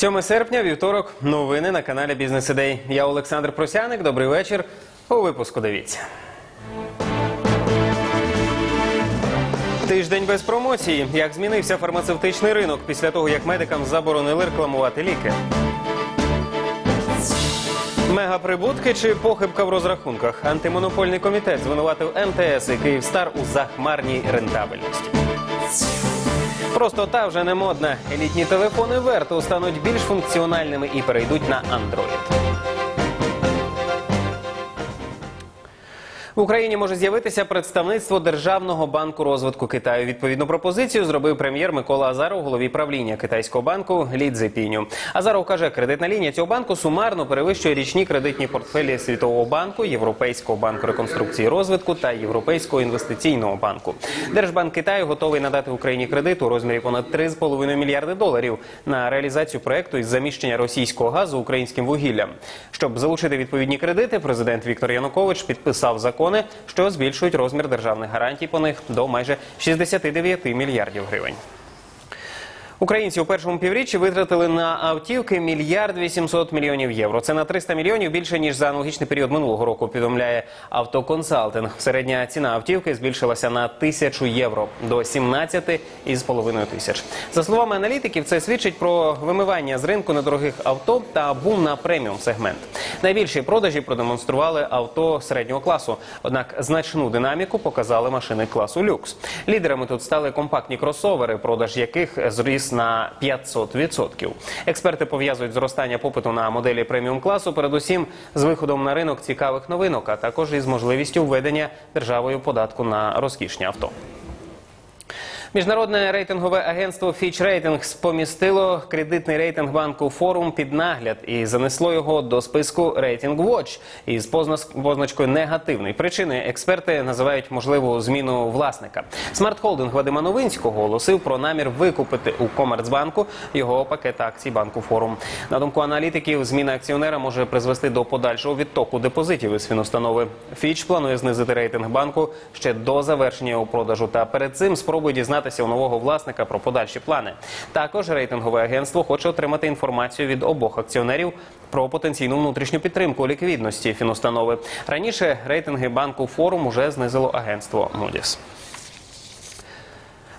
7 серпня, вівторок, новини на каналі Бізнес Ідей. Я Олександр Просяник. Добрий вечір. У випуску дивіться. Тиждень без промоції. Як змінився фармацевтичний ринок після того, як медикам заборонили рекламувати ліки. Мегаприбутки чи похибка в розрахунках? Антимонопольний комітет звинуватив МТС і Київстар у захмарній рентабельності. Просто та вже не модна. Елітні телефони Верту стануть більш функціональними і перейдуть на Android. В Україні може з'явитися представництво Державного банку розвитку Китаю. Відповідну пропозицію зробив прем'єр Микола Азаров, голові правління китайського банку Лі Цзепіню. Азаров каже, кредитна лінія цього банку сумарно перевищує річні кредитні портфелі Світового банку, Європейського банку реконструкції і розвитку та Європейського інвестиційного банку. Держбанк Китаю готовий надати Україні кредит у розмірі понад 3,5 мільярди доларів на реалізацію проекту із заміщення російського газу українським вугіллям. Щоб залучити відповідні кредити, президент Віктор Янукович підписав закони, що збільшують розмір державних гарантій по них до майже 69 мільярдів гривень. Українці у першому півріччі витратили на автівки мільярд 800 мільйонів євро. Це на 300 мільйонів більше ніж за аналогічний період минулого року. Повідомляє автоконсалтинг. Середня ціна автівки збільшилася на тисячу євро до 17,5 тисяч. За словами аналітиків, це свідчить про вимивання з ринку недорогих авто та бум на преміум сегмент. Найбільші продажі продемонстрували авто середнього класу. Однак значну динаміку показали машини класу люкс. Лідерами тут стали компактні кросовери, продаж яких зріс на 500%. Експерти пов'язують зростання попиту на моделі преміум класу, передусім з виходом на ринок цікавих новинок, а також із можливістю введення державою податку на розкішні авто. Міжнародне рейтингове агентство Fitch Ratings помістило кредитний рейтинг банку Форум під нагляд і занесло його до списку Rating Watch із позна- позначкою негативний. Причиною експерти називають можливу зміну власника. Смарт-холдинг Вадима Новинського оголосив про намір викупити у Комерцбанку його пакет акцій банку Форум. На думку аналітиків, зміна акціонера може призвести до подальшого відтоку депозитів із фінустанови. Фіч планує знизити рейтинг банку ще до завершення його продажу. Та перед цим спробує дізнатися у нового власника про подальші плани. Також рейтингове агентство хоче отримати інформацію від обох акціонерів про потенційну внутрішню підтримку ліквідності фінустанови. Раніше рейтинги банку Форум уже знизило агентство Moody's.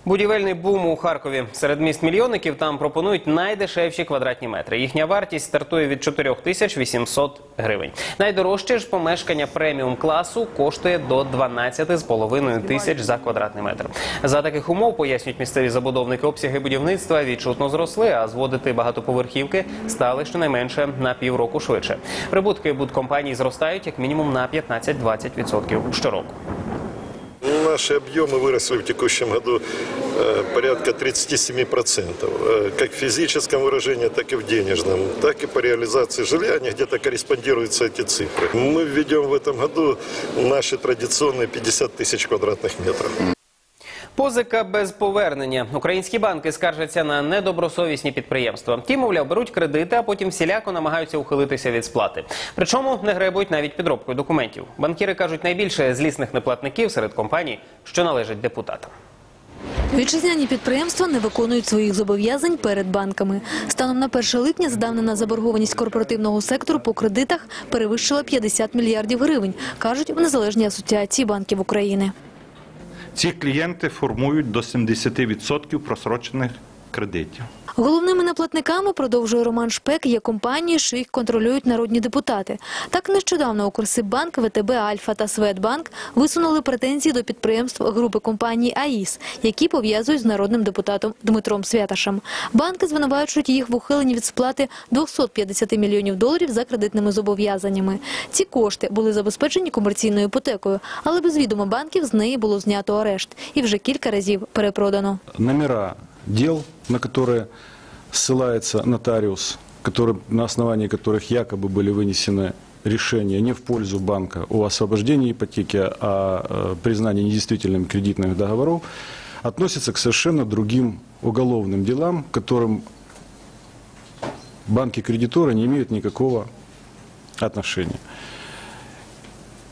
Будівельний бум у Харкові. Серед міст мільйонників там пропонують найдешевші квадратні метри. Їхня вартість стартує від 4800 гривень. Найдорожче ж помешкання преміум класу коштує до 12,5 тисяч за квадратний метр. За таких умов пояснюють місцеві забудовники обсяги будівництва відчутно зросли, а зводити багатоповерхівки стали щонайменше на півроку швидше. Прибутки будкомпаній зростають як мінімум на 15-20% щороку Наши объемы выросли в текущем году э, порядка 37%. Э, как в физическом выражении, так и в денежном. Так и по реализации жилья они где-то корреспондируются эти цифры. Мы введем в этом году наши традиционные 50 тысяч квадратных метров. Позика без повернення. Українські банки скаржаться на недобросовісні підприємства. Ті, мовляв, беруть кредити, а потім всіляко намагаються ухилитися від сплати. Причому не гребують навіть підробкою документів. Банкіри кажуть, найбільше злісних неплатників серед компаній, що належать депутатам. Вітчизняні підприємства не виконують своїх зобов'язань перед банками. Станом на 1 липня здавнена заборгованість корпоративного сектору по кредитах перевищила 50 мільярдів гривень, кажуть в незалежній асоціації банків України. Ці клієнти формують до 70% просрочених кредитів. Головними неплатниками, продовжує Роман Шпек, є компанії, що їх контролюють народні депутати. Так нещодавно Укрсиббанк, ВТБ, Альфа та Светбанк висунули претензії до підприємств групи компаній АІС, які пов'язують з народним депутатом Дмитром Святашем. Банки звинувачують їх в ухиленні від сплати 250 мільйонів доларів за кредитними зобов'язаннями. Ці кошти були забезпечені комерційною іпотекою, але без відома банків з неї було знято арешт і вже кілька разів перепродано. номера дел, на которые ссылается нотариус, который, на основании которых якобы были вынесены решения не в пользу банка о освобождении ипотеки, а э, признании недействительными кредитных договоров, относятся к совершенно другим уголовным делам, к которым банки-кредиторы не имеют никакого отношения.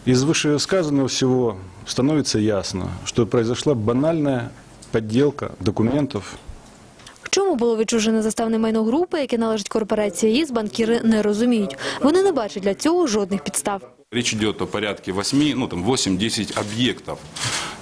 Из вышесказанного всего становится ясно, что произошла банальная подделка документов Чому було відчужене заставне майно групи, яке належить корпорації ЄС, банкіри не розуміють. Вони не бачать для цього жодних підстав. Речь идет о порядке 8, ну там 8-10 объектов.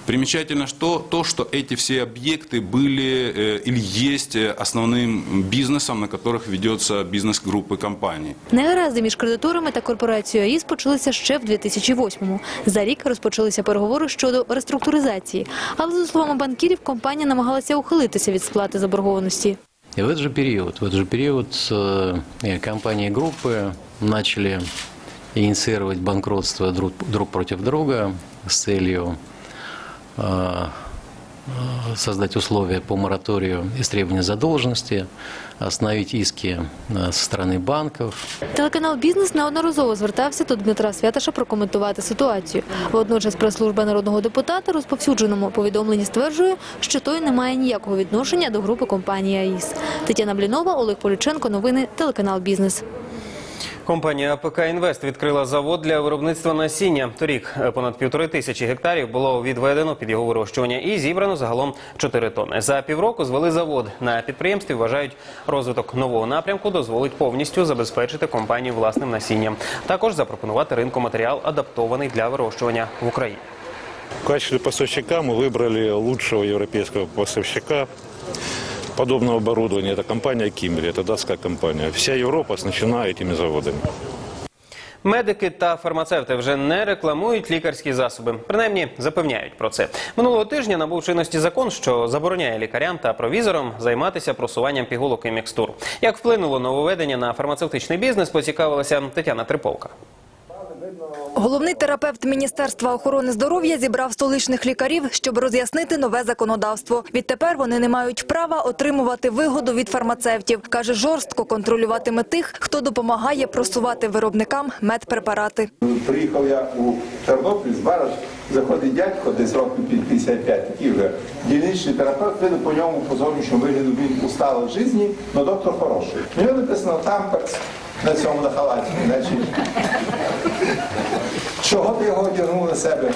Примечательно что, то, что эти все объекты были э, или есть э, основным бизнесом, на которых ведется бизнес группы компаний. Негаразди між кредиторами та корпорацією АІС почалися ще в 2008-му. За рік розпочалися переговори щодо реструктуризації. Але, за словами банкірів, компанія намагалася ухилитися від сплати заборгованості. И в этот же период, в этот же период э, компании группы начали инициировать банкротство друг, друг против друга с целью э, э, создать условия по мораторию истребования задолженности, остановить иски со стороны банков. Телеканал «Бізнес» неодноразово звертався до Дмитра Святаша прокоментувати ситуацію. Водночас прес-служба народного депутата розповсюдженому повідомленні стверджує, що той не має ніякого відношення до групи компанії АІС. Тетяна Блінова, Олег Поліченко. Новини телеканал «Бізнес». Компанія АПК Інвест відкрила завод для виробництва насіння. Торік е, понад півтори тисячі гектарів було відведено під його вирощування і зібрано загалом 4 тонни. За півроку звели завод. На підприємстві вважають, розвиток нового напрямку дозволить повністю забезпечити компанію власним насінням. Також запропонувати ринку матеріал, адаптований для вирощування в Україні. В качестве поставщика мы выбрали лучшего европейского поставщика подобного оборудования. Это компания Кимбери, это датская компания. Вся Европа оснащена этими заводами. Медики та фармацевти вже не рекламують лікарські засоби. Принаймні запевняють про це. Минулого тижня набув чинності закон, що забороняє лікарям та провізорам займатися просуванням пігулок і мікстур. Як вплинуло нововведення на фармацевтичний бізнес, поцікавилася Тетяна Триполка. Головний терапевт Міністерства охорони здоров'я зібрав столичних лікарів, щоб роз'яснити нове законодавство. Відтепер вони не мають права отримувати вигоду від фармацевтів. Каже, жорстко контролюватиме тих, хто допомагає просувати виробникам медпрепарати. Приїхав я у Тернопіль з Бараш, заходить дядько, десь років під 55, такий вже дільничний терапевт, видно по ньому по зовнішньому вигляду він устала в житті, але доктор хороший. У нього написано тамперс на цьому на халаті. Значить, чого ти його одягнув на себе?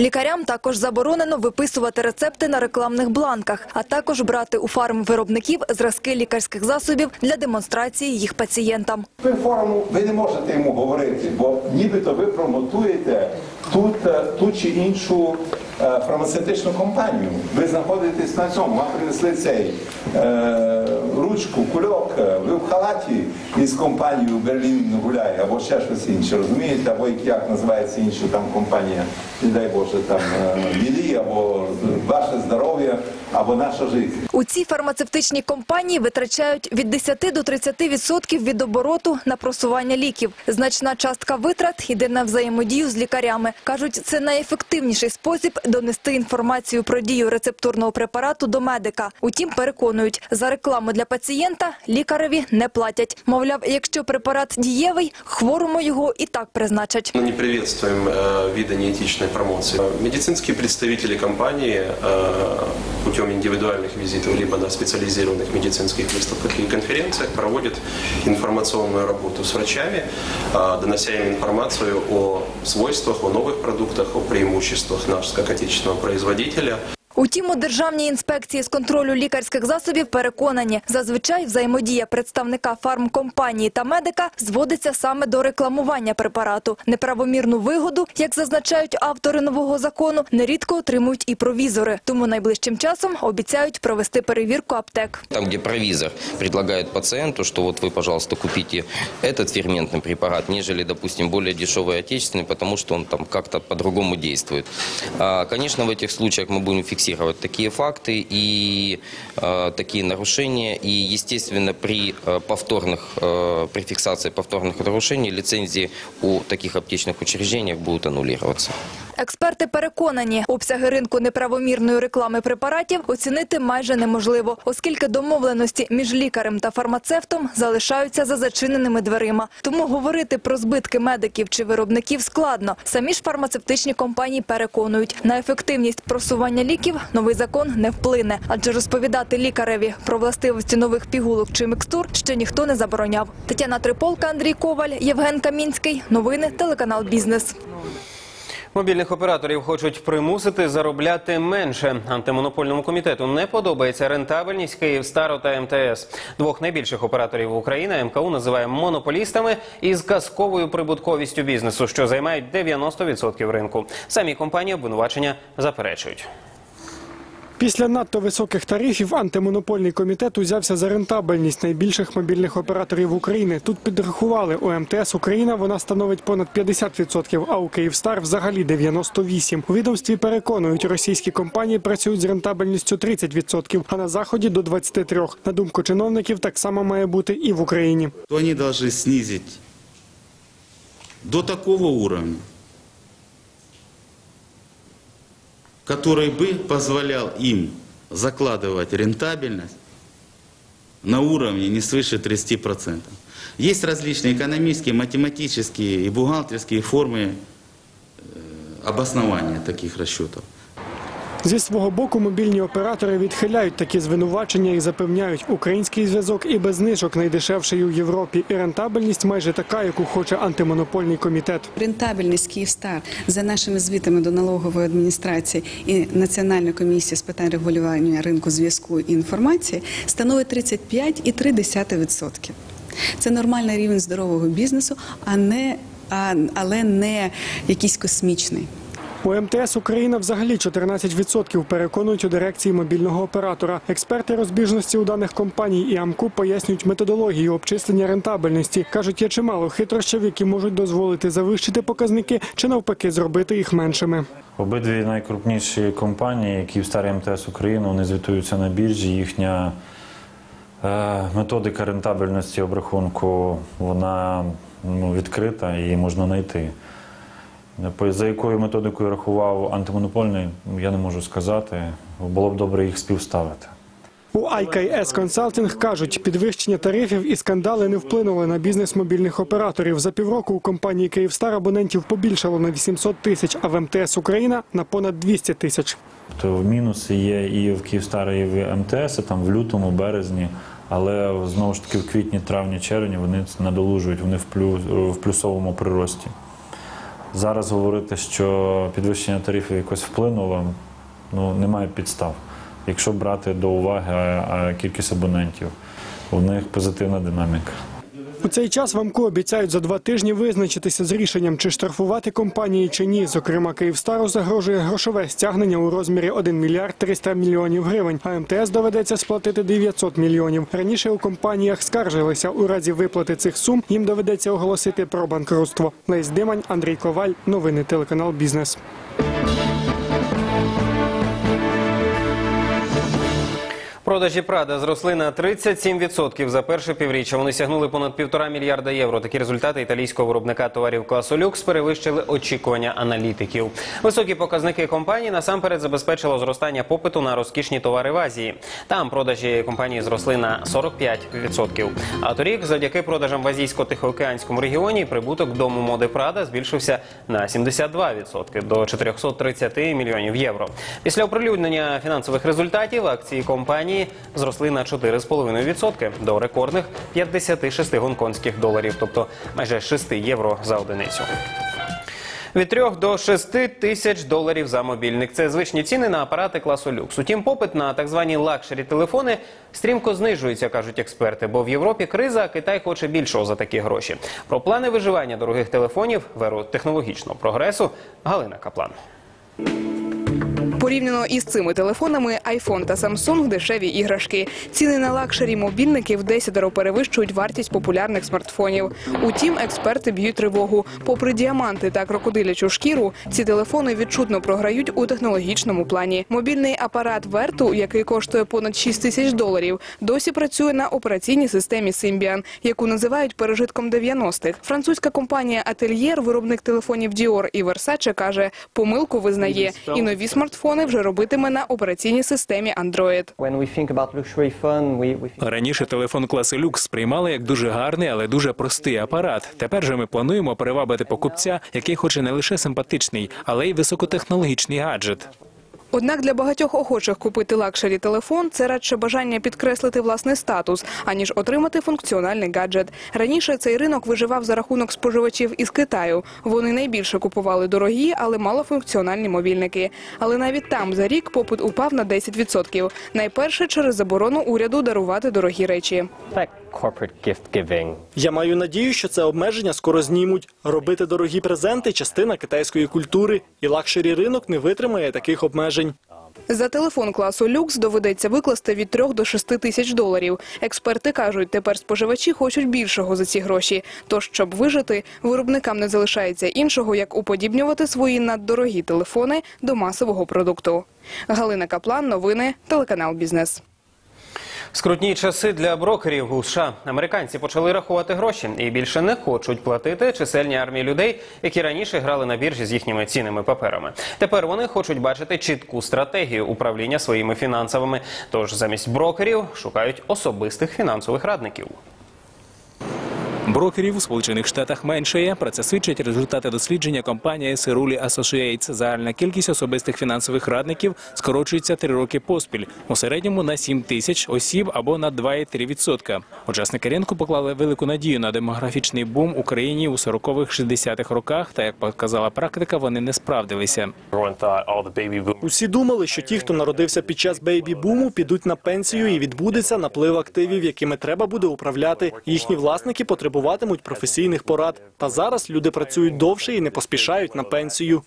Лікарям також заборонено виписувати рецепти на рекламних бланках, а також брати у фармвиробників зразки лікарських засобів для демонстрації їх пацієнтам. Ви форуму ви не можете йому говорити, бо нібито ви промотуєте тут е, ту чи іншу фармацевтичну компанію. Ви знаходитесь на цьому, вам принесли цей е, ручку, кульок, е, ви в халаті із компанією Берлін гуляє, або ще щось інше, розумієте, або як, як називається інша там компанія, не дай Боже, там білі, Лілі, або ваше здоров'я, або наша життя. У цій фармацевтичній компанії витрачають від 10 до 30 відсотків від обороту на просування ліків. Значна частка витрат йде на взаємодію з лікарями. Кажуть, це найефективніший спосіб донести інформацію про дію рецептурного препарату до медика. Утім, переконують, за рекламу для пацієнта лікареві не платять. Мовляв, якщо препарат дієвий, хворому його і так призначать. Мы не приветствуем э, виды неэтичной промоции. Медицинские представители компании э, путем индивидуальных визитов либо на специализированных медицинских выставках и конференциях проводят информационную работу с врачами, э, донося им информацию о свойствах, о новых продуктах, о преимуществах нашего как отечественного производителя. Утім, у Державній інспекції з контролю лікарських засобів переконані, зазвичай взаємодія представника фармкомпанії та медика зводиться саме до рекламування препарату. Неправомірну вигоду, як зазначають автори нового закону, нерідко отримують і провізори. Тому найближчим часом обіцяють провести перевірку аптек. Там, где провизор предлагает пациенту, что вот вы, пожалуйста, купите этот ферментный препарат, нежели, допустим, более дешевый отечественный, потому что он там как-то по-другому действует. А, Конечно, в этих случаях мы будем фиксировать такие факты и э, такие нарушения. И, естественно, при э, повторных, э, при фиксации повторных нарушений лицензии у таких аптечных учреждениях будут аннулироваться. Експерти переконані, обсяги ринку неправомірної реклами препаратів оцінити майже неможливо, оскільки домовленості між лікарем та фармацевтом залишаються за зачиненими дверима. Тому говорити про збитки медиків чи виробників складно. Самі ж фармацевтичні компанії переконують, на ефективність просування ліків новий закон не вплине, адже розповідати лікареві про властивості нових пігулок чи мікстур ще ніхто не забороняв. Тетяна Триполка, Андрій Коваль, Євген Камінський. Новини телеканал Бізнес. Мобільних операторів хочуть примусити заробляти менше. Антимонопольному комітету не подобається рентабельність Київстару та МТС. Двох найбільших операторів України МКУ називає монополістами із казковою прибутковістю бізнесу, що займають 90% ринку. Самі компанії обвинувачення заперечують. Після надто високих тарифів антимонопольний комітет узявся за рентабельність найбільших мобільних операторів України. Тут підрахували у МТС Україна вона становить понад 50%, а у Київстар взагалі 98%. У відомстві переконують, російські компанії працюють з рентабельністю 30%, а на заході до 23%. На думку чиновників, так само має бути і в Україні. то они должны снизить до такого уровня, который бы позволял им закладывать рентабельность на уровне не свыше 30%. Есть различные экономические, математические и бухгалтерские формы э, обоснования таких расчетов. Зі свого боку мобільні оператори відхиляють такі звинувачення і запевняють, український зв'язок і без знижок найдешевший у Європі, і рентабельність майже така, яку хоче антимонопольний комітет. Рентабельність Київстар за нашими звітами до налогової адміністрації і Національної комісії з питань регулювання ринку зв'язку і інформації становить 35,3%. Це нормальний рівень здорового бізнесу, а не а, але не якийсь космічний. У МТС Україна взагалі 14% переконують у дирекції мобільного оператора. Експерти розбіжності у даних компаній і АМКУ пояснюють методологію обчислення рентабельності. кажуть, є чимало хитрощів, які можуть дозволити завищити показники чи навпаки зробити їх меншими. Обидві найкрупніші компанії, Київстар і МТС Україна, вони звітуються на біржі. Їхня е, методика рентабельності обрахунку вона ну, відкрита і можна знайти. За якою методикою рахував антимонопольний, я не можу сказати. Було б добре їх співставити. У IKS Consulting кажуть, підвищення тарифів і скандали не вплинули на бізнес мобільних операторів. За півроку у компанії Київстар абонентів побільшало на 800 тисяч, а в МТС Україна на понад 200 тисяч. То мінуси є і в Київстарі, і в МТС, там в лютому, березні, але знову ж таки в квітні, травні, червні вони надолужують, вони в плюсовому прирості. Зараз говорити, що підвищення тарифів якось вплинуло, ну немає підстав. Якщо брати до уваги кількість абонентів, у них позитивна динаміка. У цей час в АМКУ обіцяють за два тижні визначитися з рішенням, чи штрафувати компанії чи ні. Зокрема, Київстару загрожує грошове стягнення у розмірі 1 мільярд 300 мільйонів гривень. А МТС доведеться сплатити 900 мільйонів. Раніше у компаніях скаржилися. У разі виплати цих сум їм доведеться оголосити про банкрутство. Лесь Димань, Андрій Коваль. Новини телеканал Бізнес. Продажі Прада зросли на 37% за перше півріччя. Вони сягнули понад півтора мільярда євро. Такі результати італійського виробника товарів класу люкс перевищили очікування аналітиків. Високі показники компанії насамперед забезпечило зростання попиту на розкішні товари в Азії. Там продажі компанії зросли на 45%. А торік, завдяки продажам в азійсько-тихоокеанському регіоні, прибуток дому моди Прада збільшився на 72% до 430 мільйонів євро. Після оприлюднення фінансових результатів акції компанії зросли на 4,5% до рекордних 56 гонконгських доларів, тобто майже 6 євро за одиницю. Від 3 до 6 тисяч доларів за мобільник. Це звичні ціни на апарати класу люкс. Утім, попит на так звані лакшері телефони стрімко знижується, кажуть експерти. Бо в Європі криза, а Китай хоче більшого за такі гроші. Про плани виживання дорогих телефонів в технологічного прогресу Галина Каплан. Порівняно із цими телефонами iPhone та Samsung – дешеві іграшки. Ціни на лакшері мобільники в десятеро перевищують вартість популярних смартфонів. Утім, експерти б'ють тривогу. Попри діаманти та крокодилячу шкіру, ці телефони відчутно програють у технологічному плані. Мобільний апарат Верту, який коштує понад 6 тисяч доларів, досі працює на операційній системі Symbian, яку називають пережитком 90-х. Французька компанія Atelier, виробник телефонів Dior і Versace, каже, помилку визнає, і нові смартфони вже робитиме на операційній системі Android. Раніше телефон класу люкс сприймали як дуже гарний, але дуже простий апарат. Тепер же ми плануємо перевабити покупця, який хоче не лише симпатичний, але й високотехнологічний гаджет. Однак для багатьох охочих купити лакшері телефон це радше бажання підкреслити власний статус, аніж отримати функціональний гаджет. Раніше цей ринок виживав за рахунок споживачів із Китаю. Вони найбільше купували дорогі, але малофункціональні мобільники. Але навіть там за рік попит упав на 10%. Найперше через заборону уряду дарувати дорогі речі. Я маю надію, що це обмеження скоро знімуть. Робити дорогі презенти частина китайської культури, і лакшері ринок не витримає таких обмежень. За телефон класу люкс доведеться викласти від 3 до 6 тисяч доларів. Експерти кажуть, тепер споживачі хочуть більшого за ці гроші. Тож, щоб вижити, виробникам не залишається іншого, як уподібнювати свої наддорогі телефони до масового продукту. Галина Каплан, новини, телеканал Бізнес. Скрутні часи для брокерів у США. Американці почали рахувати гроші і більше не хочуть платити чисельні армії людей, які раніше грали на біржі з їхніми цінними паперами. Тепер вони хочуть бачити чітку стратегію управління своїми фінансовими. Тож замість брокерів шукають особистих фінансових радників. Брокерів у Сполучених Штатах меншає. Про це свідчать результати дослідження компанії Cerulli Associates. Загальна кількість особистих фінансових радників скорочується три роки поспіль. У середньому на 7 тисяч осіб або на 2,3%. Учасники ринку поклали велику надію на демографічний бум у країні у 40-х, 60-х роках. Та як показала практика, вони не справдилися. Усі думали, що ті, хто народився під час бейбі-буму, підуть на пенсію і відбудеться наплив активів, якими треба буде управляти. Їхні власники потребуватимуть професійних порад. Та зараз люди працюють довше і не поспішають на пенсію.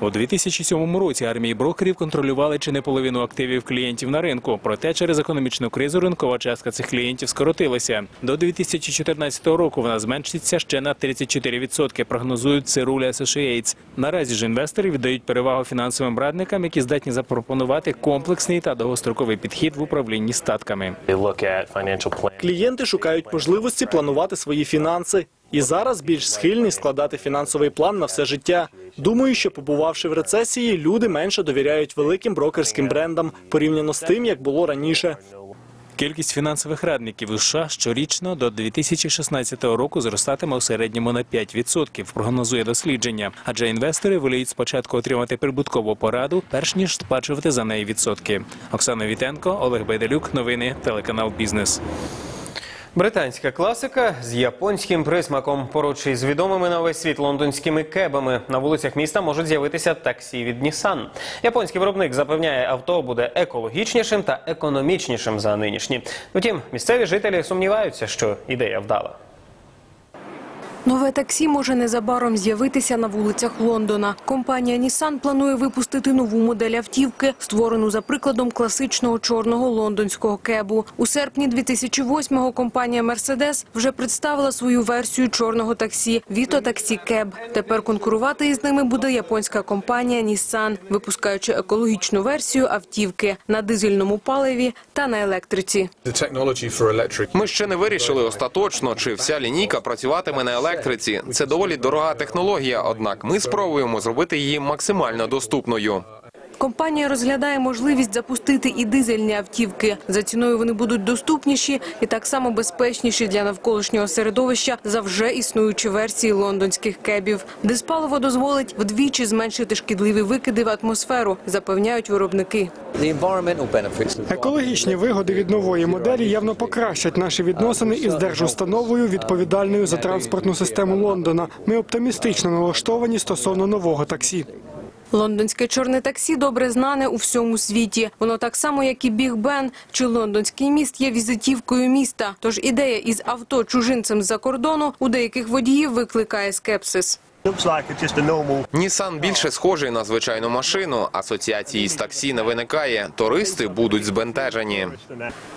У 2007 році армії брокерів контролювали чи не половину активів клієнтів на ринку. Проте через економічну кризу ринкова частка цих клієнтів скоротилася. До 2014 року вона зменшиться ще на 34%, прогнозують Cerulli Associates. Наразі ж інвестори віддають перевагу фінансовим радникам, які здатні запропонувати комплексний та довгостроковий підхід в управлінні статками. Клієнти шукають можливості планувати свої фінанси. І зараз більш схильні складати фінансовий план на все життя. Думаю, що побувавши в рецесії, люди менше довіряють великим брокерським брендам порівняно з тим, як було раніше. Кількість фінансових радників у США щорічно до 2016 року зростатиме у середньому на 5%, прогнозує дослідження. Адже інвестори воліють спочатку отримати прибуткову пораду, перш ніж сплачувати за неї відсотки. Оксана Вітенко, Олег Байделюк, новини, телеканал Бізнес. Британська класика з японським присмаком. Поруч із відомими на весь світ лондонськими кебами на вулицях міста можуть з'явитися таксі від Нісан. Японський виробник запевняє, авто буде екологічнішим та економічнішим за нинішні. Втім, місцеві жителі сумніваються, що ідея вдала. Нове таксі може незабаром з'явитися на вулицях Лондона. Компанія Nissan планує випустити нову модель автівки, створену за прикладом класичного чорного лондонського кебу. У серпні 2008-го компанія Mercedes вже представила свою версію чорного таксі Vito Taxi Cab. Тепер конкурувати із ними буде японська компанія Nissan, випускаючи екологічну версію автівки на дизельному паливі та на електриці. Ми ще не вирішили остаточно, чи вся лінійка працюватиме на електриці. Це доволі дорога технологія, однак ми спробуємо зробити її максимально доступною. Компанія розглядає можливість запустити і дизельні автівки. За ціною вони будуть доступніші і так само безпечніші для навколишнього середовища за вже існуючі версії лондонських кебів. Диспаливо дозволить вдвічі зменшити шкідливі викиди в атмосферу, запевняють виробники. Екологічні вигоди від нової моделі явно покращать наші відносини із держустановою, відповідальною за транспортну систему Лондона. Ми оптимістично налаштовані стосовно нового таксі. Лондонське чорне таксі добре знане у всьому світі. Воно так само, як і Біг Бен чи лондонський міст, є візитівкою міста. Тож ідея із авто чужинцем з-за кордону у деяких водіїв викликає скепсис. Нісан більше схожий на звичайну машину. Асоціації з таксі не виникає. Туристи будуть збентежені.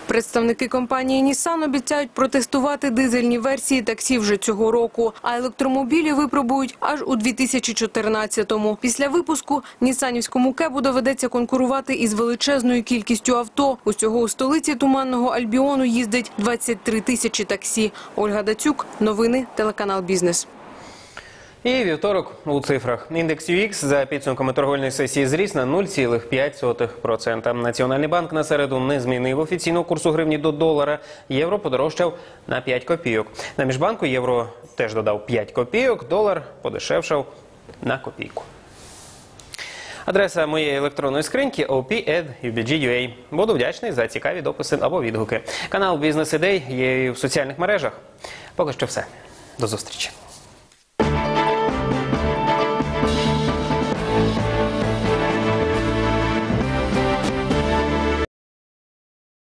Представники компанії Nissan обіцяють протестувати дизельні версії таксі вже цього року, а електромобілі випробують аж у 2014-му. Після випуску нісанівському кебу доведеться конкурувати із величезною кількістю авто. Усього у столиці Туманного Альбіону їздить 23 тисячі таксі. Ольга Дацюк, новини, телеканал «Бізнес». І вівторок у цифрах. Індекс UX за підсумками торгівельної сесії зріс на 0,5%. Національний банк на середу не змінив офіційного курсу гривні до долара. Євро подорожчав на 5 копійок. На міжбанку євро теж додав 5 копійок, долар подешевшав на копійку. Адреса моєї електронної скриньки op.ubg.ua. Буду вдячний за цікаві дописи або відгуки. Канал Бізнес Ідей є в соціальних мережах. Поки що все. До зустрічі.